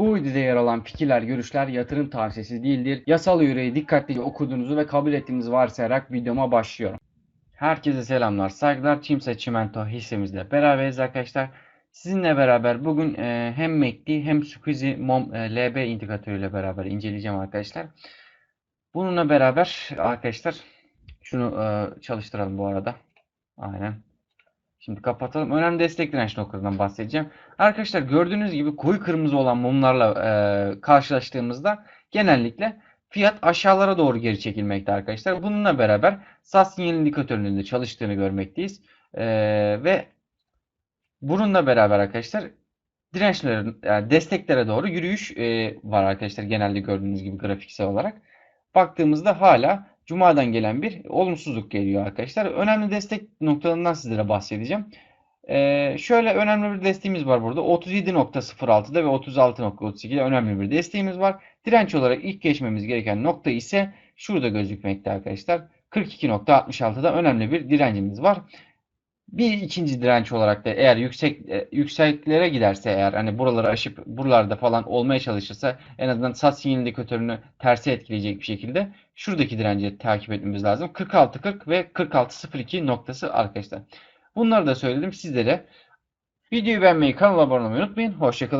Bu videoda yer alan fikirler, görüşler yatırım tavsiyesi değildir. Yasal yüreği dikkatlice okuduğunuzu ve kabul ettiğinizi varsayarak videoma başlıyorum. Herkese selamlar, saygılar. Çimsa Çimento hissemizle beraberiz arkadaşlar. Sizinle beraber bugün e, hem MACD hem Squeezy Mom e, LB indikatörüyle beraber inceleyeceğim arkadaşlar. Bununla beraber arkadaşlar şunu e, çalıştıralım bu arada. Aynen. Şimdi kapatalım. Önemli destek direnç noktalarından bahsedeceğim. Arkadaşlar gördüğünüz gibi koyu kırmızı olan mumlarla e, karşılaştığımızda genellikle fiyat aşağılara doğru geri çekilmekte arkadaşlar. Bununla beraber SAS sinyal indikatörünün de çalıştığını görmekteyiz. E, ve bununla beraber arkadaşlar dirençlerin yani desteklere doğru yürüyüş e, var arkadaşlar genelde gördüğünüz gibi grafiksel olarak. Baktığımızda hala Cuma'dan gelen bir olumsuzluk geliyor arkadaşlar. Önemli destek noktalarından sizlere bahsedeceğim. Ee, şöyle önemli bir desteğimiz var burada. 37.06'da ve 36.32'de önemli bir desteğimiz var. Direnç olarak ilk geçmemiz gereken nokta ise şurada gözükmekte arkadaşlar. 42.66'da önemli bir direncimiz var. Bir ikinci direnç olarak da eğer yüksek e, yükseklere giderse eğer hani buraları aşıp buralarda falan olmaya çalışırsa en azından sat indikatörünü tersi etkileyecek bir şekilde şuradaki direnci takip etmemiz lazım. 46.40 ve 46.02 noktası arkadaşlar. Bunları da söyledim sizlere. Videoyu beğenmeyi, kanala abone olmayı unutmayın. Hoşçakalın.